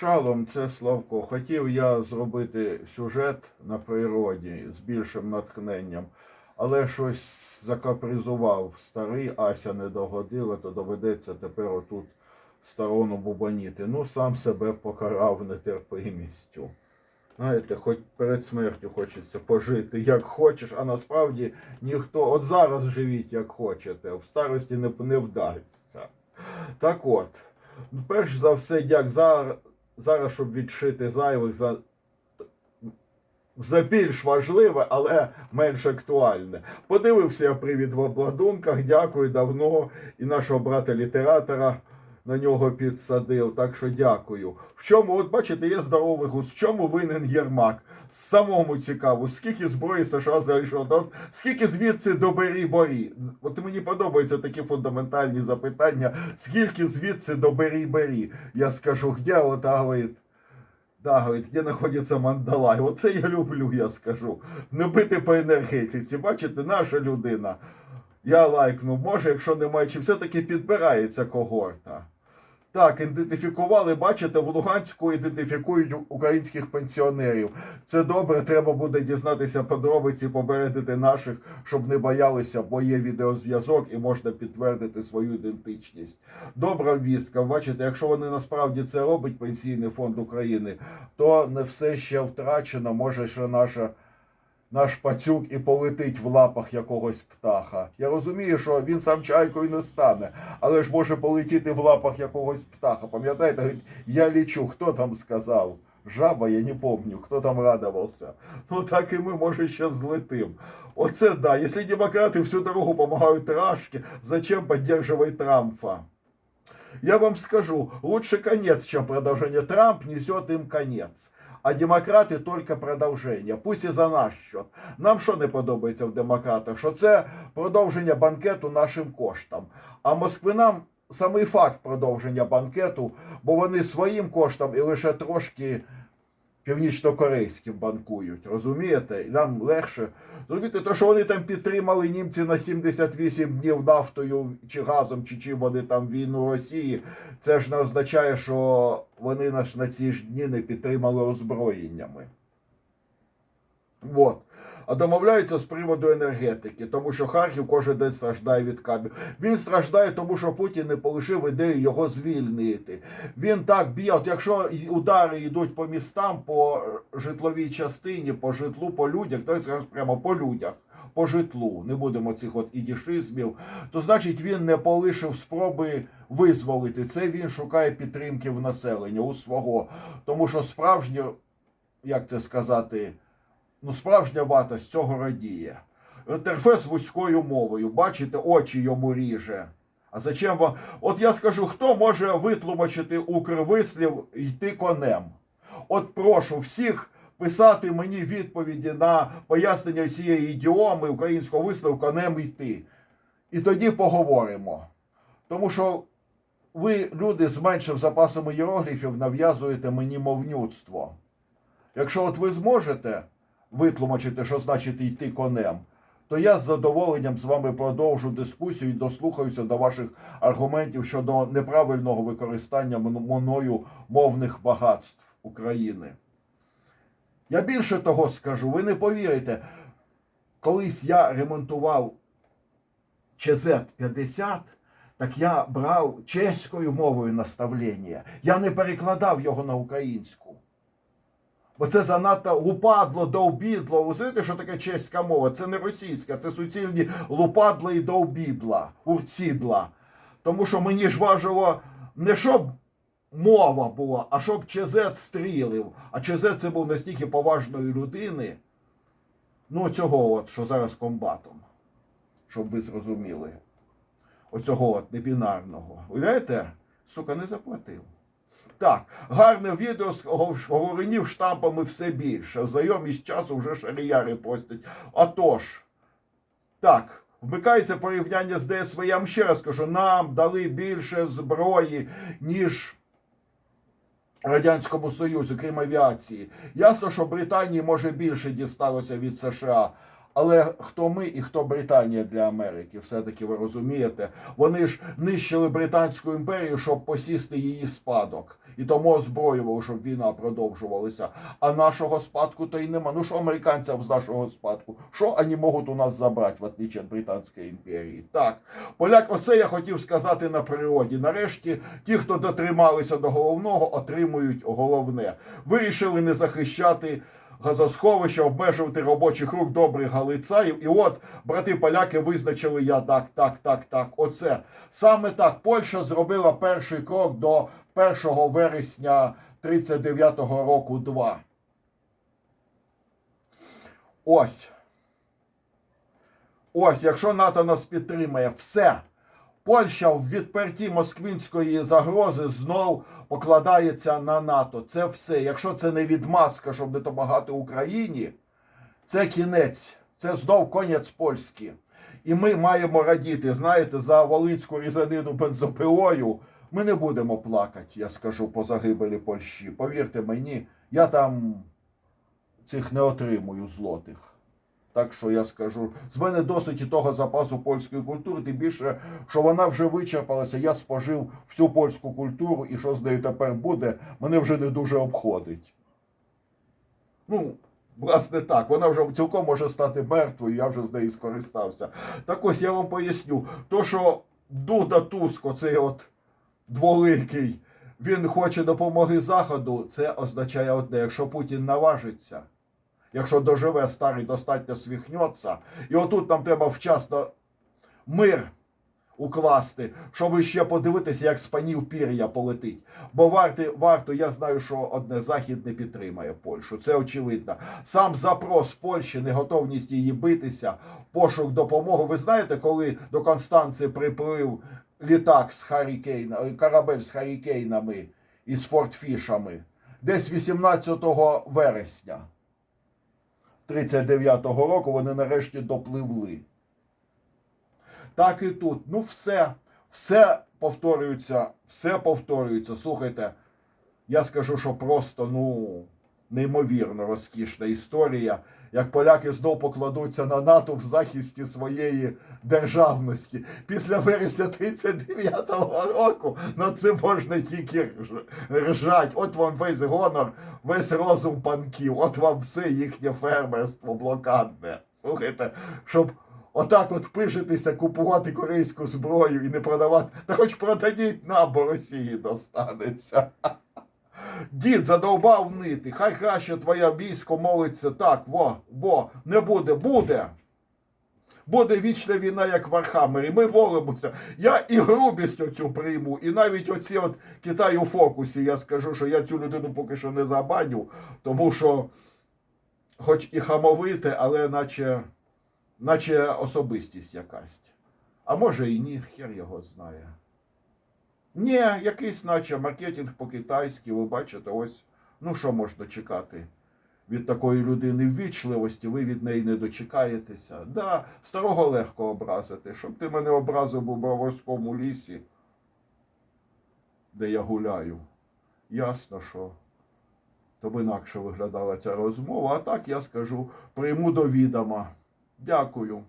Шалом, це Славко. Хотів я зробити сюжет на природі з більшим натхненням, але щось закапризував старий, Ася не догодила, то доведеться тепер отут сторону бубаніти. Ну, сам себе покарав нетерпимістю. Знаєте, хоч перед смертю хочеться пожити як хочеш, а насправді ніхто. От зараз живіть як хочете, в старості не, не вдасться. Так от, перш за все, як зараз, зараз щоб відшити зайвих за, за більш важливе, але менш актуальне. Подивився я привід в обладунках, дякую давно і нашого брата літератора на нього підсадив. Так що дякую. В чому, от бачите, є здоровий густ. В чому винен Єрмак? Самому цікаво, скільки зброї США от скільки звідси до бері борі. От мені подобаються такі фундаментальні запитання. Скільки звідси до бері бері? Я скажу, де от, говорить, Да, говорить, де знаходиться Мандалай. Оце я люблю, я скажу. Не бити по енергетиці. Бачите, наша людина. Я лайкну, може, якщо немає, чи все-таки підбирається когорта. Так, ідентифікували, бачите, в Луганську ідентифікують українських пенсіонерів. Це добре, треба буде дізнатися подробиці, попередити наших, щоб не боялися, бо є відеозв'язок і можна підтвердити свою ідентичність. Добра вістка. Бачите, якщо вони насправді це робить Пенсійний фонд України, то не все ще втрачено. Може, ще наша наш пацюк і полетить в лапах якогось птаха. Я розумію, що він сам чайкою не стане, але ж може полетіти в лапах якогось птаха. Пам'ятаєте, я лічу, хто там сказав? Жаба, я не помню, хто там радувався. Ну так і ми, може, ще злетим. Оце да. Якщо демократи всю дорогу допомагають Рашке, зачем поддерживать Трампа? Я вам скажу, лучше конец, чем продолжение. Трамп несет им конец. А демократи тільки продовження. Пусть і за наш счет. Нам що не подобається в демократах? Що це продовження банкету нашим коштам. А москвинам самий факт продовження банкету, бо вони своїм коштом і лише трошки північно-корейським банкують. Розумієте? І нам легше зробити те, що вони там підтримали німці на 78 днів нафтою чи газом, чи чим вони там війну Росії. Це ж не означає, що вони нас на ці ж дні не підтримали озброєннями. Вот. А домовляються з приводу енергетики, тому що Харків кожен день страждає від кабів. Він страждає, тому що Путін не полишив ідею його звільнити. Він так б'є, от якщо удари йдуть по містам, по житловій частині, по житлу, по людях, то скажу прямо по людях. По житлу, не будемо цих от ідішизмів, то значить він не полишив спроби визволити це. Він шукає підтримки в населення у свого. Тому що справжнє, як це сказати, ну справжня вата з цього радіє. Терфе з вузькою мовою, бачите, очі йому ріже. А зачем вам? От я скажу, хто може витлумачити укрвислів йти конем? От прошу всіх писати мені відповіді на пояснення цієї ідіоми українського вислову конем йти. І тоді поговоримо. Тому що ви, люди з меншим запасом іерогліфів, нав'язуєте мені мовнюцтво. Якщо от ви зможете витлумачити, що значить йти конем, то я з задоволенням з вами продовжу дискусію і дослухаюся до ваших аргументів щодо неправильного використання мн- мною мовних багатств України. Я більше того скажу, ви не повірите, колись я ремонтував ЧЗ-50, так я брав чеською мовою наставлення. Я не перекладав його на українську. Бо це занадто лупадло, довбідло. Ви знаєте, що таке чеська мова? Це не російська, це суцільні лупадла і довбідла, урцідла. Тому що мені ж важило не щоб мова була, а щоб ЧЗ стрілив. А ЧЗ це був настільки поважної людини. Ну, цього от, що зараз комбатом. Щоб ви зрозуміли. Оцього от небінарного. Уявляєте? Сука, не заплатив. Так, гарне відео з говоринів штампами все більше. Знайомість часу вже шаріяри постять. Отож, так, вмикається порівняння з ДСВ. Я вам ще раз кажу, нам дали більше зброї, ніж Радянському Союзу, крім авіації. Ясно, що Британії може більше дісталося від США. Але хто ми і хто Британія для Америки? Все-таки ви розумієте? Вони ж нищили Британську імперію, щоб посісти її спадок. І тому озброював, щоб війна продовжувалася. А нашого спадку то й нема. Ну що американцям з нашого спадку? Що вони можуть у нас забрати, в отличие від Британської імперії? Так, поляк, оце я хотів сказати на природі. Нарешті ті, хто дотрималися до головного, отримують головне. Вирішили не захищати газосховища, обмежувати робочих рук добрих галицаїв. І от брати поляки визначили я так, так, так, так. Оце саме так. Польща зробила перший крок до 1 вересня 39-го року. 2. Ось. Ось, якщо НАТО нас підтримає, все. Польща в відперті москвинської загрози знов покладається на НАТО. Це все. Якщо це не відмазка, щоб не допомагати Україні, це кінець, це знов конець польський. І ми маємо радіти, знаєте, за Волинську різанину бензопилою. Ми не будемо плакати, я скажу, по загибелі Польщі. Повірте мені, я там цих не отримую злотих. Так що я скажу, з мене досить і того запасу польської культури, тим більше, що вона вже вичерпалася. Я спожив всю польську культуру, і що з нею тепер буде, мене вже не дуже обходить. Ну, власне так, вона вже цілком може стати мертвою, я вже з неї скористався. Так ось я вам поясню, то, що Дуда Туско, цей от дволикий, він хоче допомоги Заходу, це означає одне, якщо Путін наважиться якщо доживе старий достатньо свіхнеться. І отут нам треба вчасно мир укласти, щоб ще подивитися, як з панів пір'я полетить. Бо варто, варто, я знаю, що одне Захід не підтримає Польщу. Це очевидно. Сам запрос Польщі, неготовність її битися, пошук допомоги. Ви знаєте, коли до Констанції приплив літак з Харікейна, корабель з Харікейнами і з Фортфішами? Десь 18 вересня. 39-го року вони нарешті допливли. Так і тут. Ну, все, все повторюється, все повторюється. Слухайте, я скажу, що просто, ну, неймовірно розкішна історія. Як поляки знов покладуться на НАТО в захисті своєї державності. Після вересня 39-го року на це можна тільки ржать. От вам весь гонор, весь розум панків, от вам все їхнє фермерство блокадне. Слухайте, щоб отак от пишетися, купувати корейську зброю і не продавати. Та хоч продадіть нам, бо Росії достанеться. Дід задовбав нити. Хай краще твоє військо молиться так, во, во, не буде, буде. Буде вічна війна, як в Архамері. Ми молимося. Я і грубість оцю прийму, і навіть оці от Китай у фокусі. Я скажу, що я цю людину поки що не забаню, тому що, хоч і хамовите, але наче, наче особистість якась. А може і ні, хер його знає. Ні, якийсь наче маркетинг по-китайськи, ви бачите, ось, ну що можна чекати від такої людини ввічливості, ви від неї не дочекаєтеся. Да, старого легко образити, щоб ти мене образив у Броварському лісі, де я гуляю. Ясно, що то б інакше виглядала ця розмова, а так я скажу, прийму до відома. Дякую.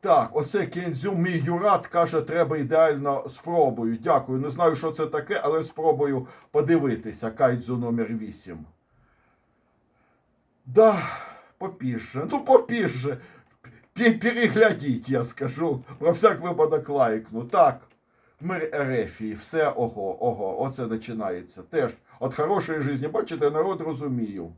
Так, оце Кензю, мій Юрат каже, треба ідеально спробую. Дякую. Не знаю, що це таке, але спробую подивитися. Кайдзу номер 8. Да, попізже. Ну, попізже. Переглядіть, я скажу. Про всяк випадок лайкну. Так. Мир Ерефії, все ого, ого, оце починається. Теж от хорошої житті. Бачите, народ розумію.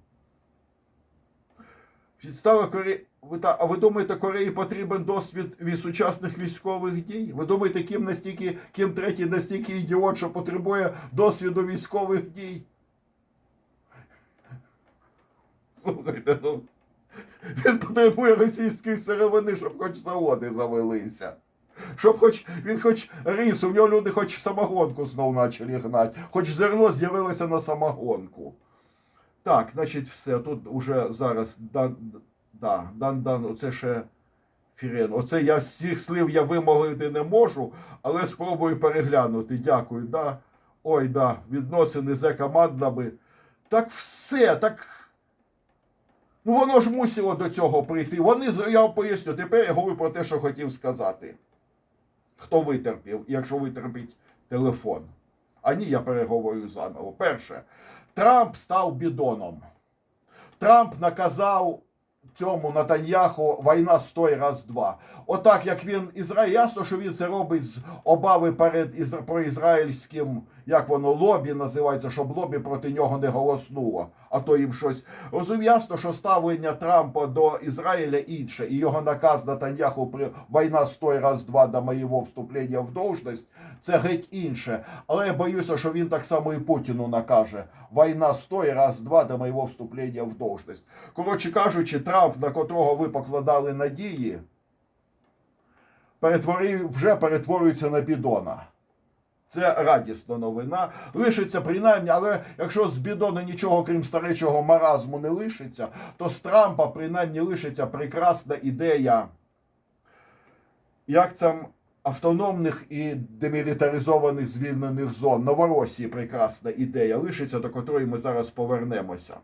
Підстава Кореї. Ви та, а ви думаєте, Кореї потрібен досвід від сучасних військових дій? Ви думаєте, ким настільки, ким третій настільки ідіот, що потребує досвіду військових дій? Слухайте, ну він потребує російської сировини, щоб хоч заводи завелися. Щоб хоч він хоч ріс, у нього люди хоч самогонку знов почали гнати, хоч зерно з'явилося на самогонку. Так, значить, все. Тут уже зараз да, дан, дан, оце ще Фірен. Оце я з цих слів я вимовити не можу, але спробую переглянути. Дякую. Да. Ой, да, відносини з командами. Так все, так. Ну воно ж мусило до цього прийти. Вони я вам поясню. Тепер я говорю про те, що хотів сказати. Хто витерпів, якщо витерпить телефон. А ні, я переговорю заново. Перше, Трамп став бідоном. Трамп наказав цьому Натаньяху війна стой раз два. Отак як він Ізраїль, ясно, що він це робить з обави перед із, проізраїльським, як воно лобі називається, щоб лобі проти нього не голоснуло, а то їм щось. Розумію, ясно, що ставлення Трампа до Ізраїля інше, і його наказ Натаньяху при війна стой раз два до моєго вступлення в должність, це геть інше. Але я боюся, що він так само і Путіну накаже. Війна стой раз два до моєго вступлення в должність. Коротше кажучи, Трамп, на котрого ви покладали надії, перетворив, вже перетворюється на бідона. Це радісна новина. Лишиться принаймні, але якщо з бідона нічого крім старечого маразму не лишиться, то з Трампа принаймні лишиться прекрасна ідея, як там автономних і демілітаризованих звільнених зон. Новоросії прекрасна ідея лишиться, до котрої ми зараз повернемося.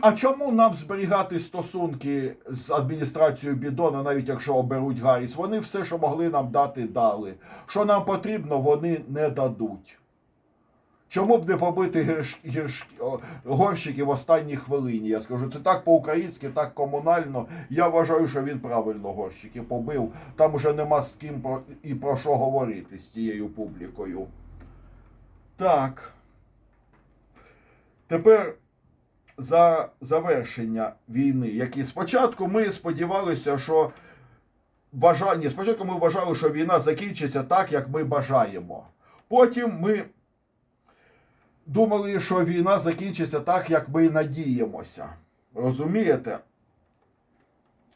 А чому нам зберігати стосунки з адміністрацією Бідона, навіть якщо оберуть Гарріс? Вони все, що могли нам дати, дали. Що нам потрібно, вони не дадуть. Чому б не побити гірш, гірш, горщики в останній хвилині? Я скажу, це так по-українськи, так комунально. Я вважаю, що він правильно горщики побив. Там уже нема з ким про, і про що говорити з тією публікою. Так. Тепер за завершення війни, які спочатку ми сподівалися, що бажання, спочатку ми вважали, що війна закінчиться так, як ми бажаємо. Потім ми думали, що війна закінчиться так, як ми надіємося. Розумієте?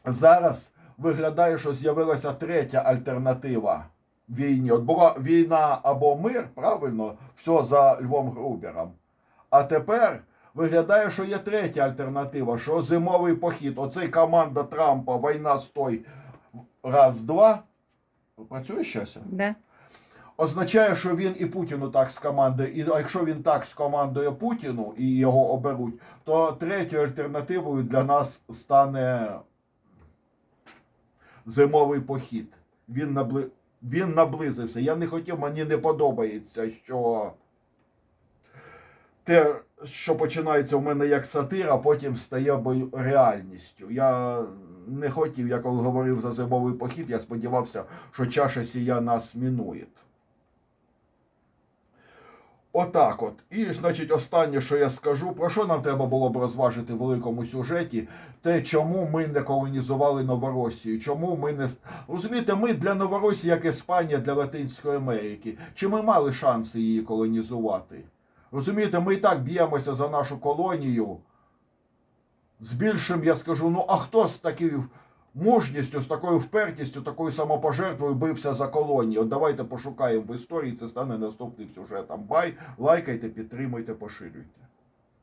Зараз виглядає, що з'явилася третя альтернатива війні. От була війна або мир, правильно, все за Львом Грубером. А тепер виглядає, що є третя альтернатива, що зимовий похід. Оцей команда Трампа, війна стой раз-два. Працює щось? Да. Означає, що він і Путіну так скомандує. І якщо він так скомандує Путіну і його оберуть, то третьою альтернативою для нас стане зимовий похід. Він, набли... він наблизився. Я не хотів, мені не подобається, що те, що починається у мене як сатира, потім стає реальністю. Я не хотів, я коли говорив за зимовий похід, я сподівався, що чаша сія нас мінує. Отак от. І, значить, останнє, що я скажу, про що нам треба було б розважити в великому сюжеті, те, чому ми не колонізували Новоросію, чому ми не. Розумієте, ми для Новоросії, як Іспанія для Латинської Америки. Чи ми мали шанси її колонізувати? Розумієте, ми і так б'ємося за нашу колонію. З більшим, я скажу, ну а хто з такою мужністю, з такою впертістю, такою самопожертвою бився за колонію? От давайте пошукаємо в історії, це стане наступним сюжетом. Бай, лайкайте, підтримуйте, поширюйте.